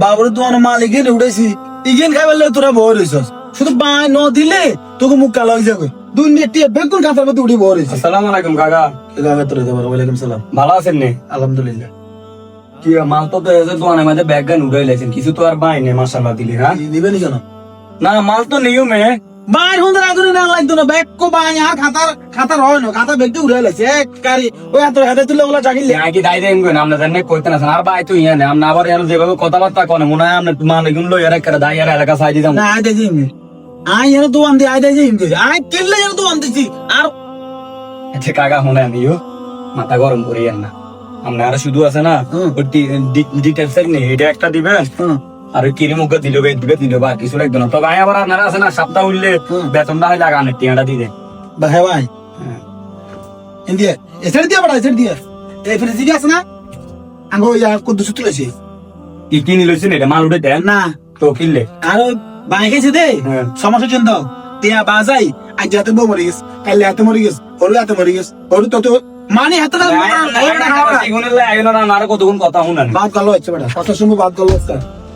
বাবুর তোমার মালিক এনে উঠেছি ইগেন খাই লাগে তোরা বহর রইছস শুধু বাই ন দিলে তোকে মুখ কালো হয়ে যাবে। মিনিট টিয়া বেগুন খাতার মধ্যে উঠে বহর রইছিস আসসালামু আলাইকুম কাকা। কাকা তোরে দেবার ওয়ালাইকুম সালাম। ভালো আছেন নে? আলহামদুলিল্লাহ। কি মাল তো দোকানের মধ্যে ব্যাগ গান উড়াই লাইছেন। কিছু তো আর বাই নেই মাশাআল্লাহ দিলি হ্যাঁ? দিবেনি কেন? না মাল তো নিও মে বাইর না লাগতো না। ব্যাগ কো বাই আর খাতার খাতার হয় না। খাতা ব্যাগটি উড়ে লাইছে কারি ওই এত তুলে ওগুলা চাকিলে আগে দাই দেন গো আমরা জানি কইতে না আর বাই তো ইয়া না আমরা আবার এর যেভাবে কথাবার্তা কোনে মনে হয় আমরা মাল এগুন লই আর একটা দাই আর এলাকা সাইজ দিতাম না আয় দেজি আই তো যেন তো আনতেছি। আর আচ্ছা কাকা মনে আমিও মাথা গরম করিয়েন না। আমরা আর শুধু আছে না ডিটেলস নেই। এটা একটা দিবেন। আর কিরি মুখ দিল বে দিবে দিল বা কিছু লাগবে না তবে আবার আপনারা আছে না সপ্তাহ উঠলে। বেতনটা হয় লাগানের টিয়াটা দিয়ে হ্যাঁ ভাই। ইন্ডিয়া এসের দিয়া বড় এসের দিয়া। এই ফ্রিজ দিকে আছে না আঙ্গো ইয়া কুদ্দুস তুলেছি কি কিনি লইছেন এটা মাল উঠে দেন না। তো কিনলে। আর গেছে দে। সমস্যা বাজাই আজ হাতে বউ মরে গেছে কাল হাতে মরে গেছে ওর হাতে মরে গেছে ওর তো তো মানে হাতে না কতক্ষণ কথা শুনানি বাদ গেল হচ্ছে বেটা কত সময় বাদ গেল হচ্ছে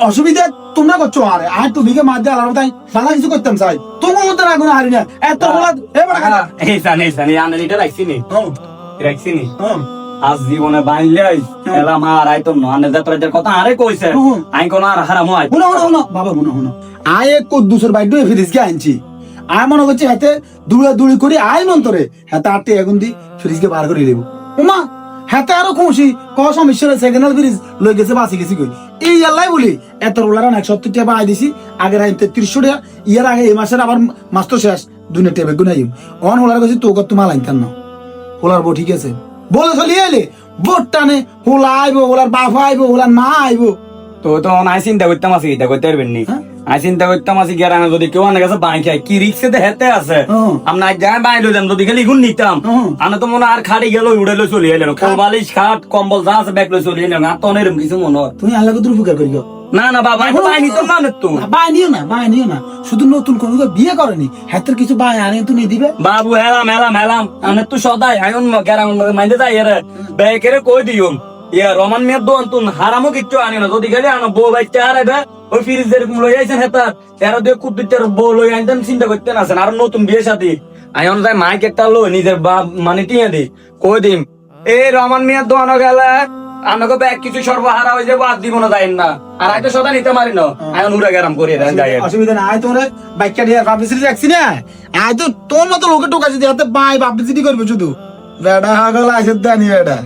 অসুবিধা তোমরা করছ আরে। আর টু মাছ দিয়ে আলাদা তাই বালা কিছু করতাম চাই। তোমার মতো রাখো হারি না এত বলা এ বড় খানা এই সান এই সান আনের এটা রাখছি নি? রাখছি নি? আজ জীবনে বাইলে এলা মা আর আইতো না আনে কথা আরে কইছে। আই কোন আর হারাম হয় হুনো হুনো হুনো বাবা হুনো হুনো আয় এক কে আনছি আয় মনে করছে হাতে দুড়া দুড়ি করে আয় মন্তরে হাতে আটটি এখন দি ফ্রিজকে বার করে দেবো উমা হাতে আরও খুশি। ক সমস্যা সেকেন্ড ফ্রিজ লই গেছে বাঁচি গেছি কই? এই আল্লাহ বলি এত রোলার এক সত্তর টাকা আয় দিছি আগের আই তেত্রিশশো টাকা ইয়ার আগে এই মাসের আবার মাস তো শেষ দুনে টেবে গুনাই অন হোলার কাছে তো কত মাল আনতাম না। হোলার বউ ঠিক আছে। বলে চলি এলে বোট টানে হোলা আইবো হোলার বাফা আইবো হোলার মা আইবো। তো তো আই চিন্তা করতাম আছি এটা করতে পারবেন নি। আই চিন্তা করতাম আছি গেরামে যদি কেউ আনে কাছে বাই খায় কি রিক্সে দে হেতে আছে। আমরা যাই বাই লইলাম যদি খালি ইগুন নিতাম। আনে তো মনে আর খাড়ি গেল উড়ে লই চলে এলেন কোলবালিশ খাট কম্বল যা আছে ব্যাগ লই চলে এলেন আর তো কিছু মনে হয়। তুমি আল্লাহকে উপকার করিও। না না বাবা আমি বাই নিতাম না তো। বাই নিও না বাই নিও না। শুধু নতুন কোন বিয়ে করেনি। হাতের কিছু বাই আনে তো নিয়ে দিবে। বাবু হেলাম হেলাম হেলাম। আনে তো সদাই আয়ন গেরাম মাইন্দে যাই এর। বেকেরে কই দিও ইয়া রমান মেয়ের দোয়ান তুন হারামও কিচ্ছু আনি না। যদি গেলে আনো বউ বাইতে হারাইবে। ওই ফ্রিজ যেরকম লই আইছেন হেতার তেরো। দিয়ে কুদ্দুর বউ লই আনতেন চিন্তা করতেন আছেন। আর নতুন বিয়ে সাথী। আয়ন যাই মাইক একটা লো নিজের বাপ মানে টিয়া দি। কই দিম? এই রমান মেয়ের দোয়ান গেলে। আমাকে ব্যাগ কিছু সর্বহারা হয়ে যাব আর দিব না যাই না। আর আইতো সদা নিতে মারি না। আয়ন উড়ে গেরাম করিয়ে দেন যাই অসুবিধা না আয় তোমরা বাইকটা দিয়ে পাবলিসিটি রাখছি না? আয় তো তোর মতো লোকে যদি হাতে বাই পাবলিসিটি করবে শুধু। বেড়া হাগল আছে, দানি বেড়া।